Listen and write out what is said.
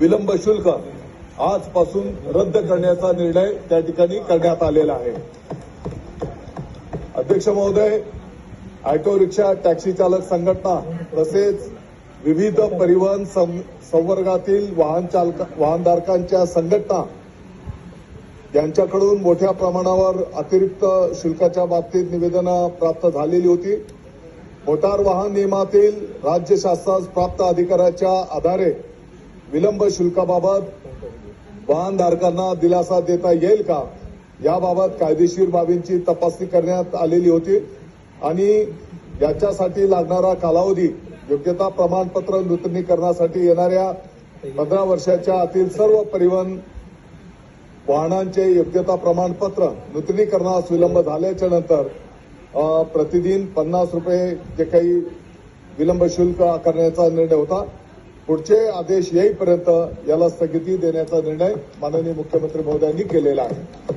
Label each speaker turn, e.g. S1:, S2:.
S1: विलंब शुल्क आजपासून रद्द करण्याचा निर्णय त्या ठिकाणी करण्यात आलेला आहे. अध्यक्ष महोदय ऑटो रिक्षा टॅक्सी चालक संघटना तसेच विविध परिवहन सं- संवर्गातील वाहन चालक वाहनधारकांच्या संघटना यांच्याकडून मोठ्या प्रमाणावर अतिरिक्त शुल्काच्या बाबतीत निवेदनं प्राप्त झालेली होती. मोटार वाहन नियमातील राज्य शासनास प्राप्त अधिकाराच्या आधारे विलंब शुल्काबाबत वाहनधारकांना दिलासा देता येईल का? याबाबत कायदेशीर बाबींची तपासणी करण्यात आलेली होती आणि याच्यासाठी लागणारा कालावधी योग्यता प्रमाणपत्र नूतनीकरणासाठी येणाऱ्या पंधरा वर्षाच्या आतील सर्व परिवहन वाहनांचे योग्यता प्रमाणपत्र नूतनीकरणास विलंब झाल्याच्यानंतर प्रतिदिन पन्नास रुपये जे काही विलंब शुल्क आकारण्याचा निर्णय होता. पुढचे आदेश येईपर्यंत याला स्थगिती देण्याचा निर्णय माननीय मुख्यमंत्री महोदयांनी केलेला आहे.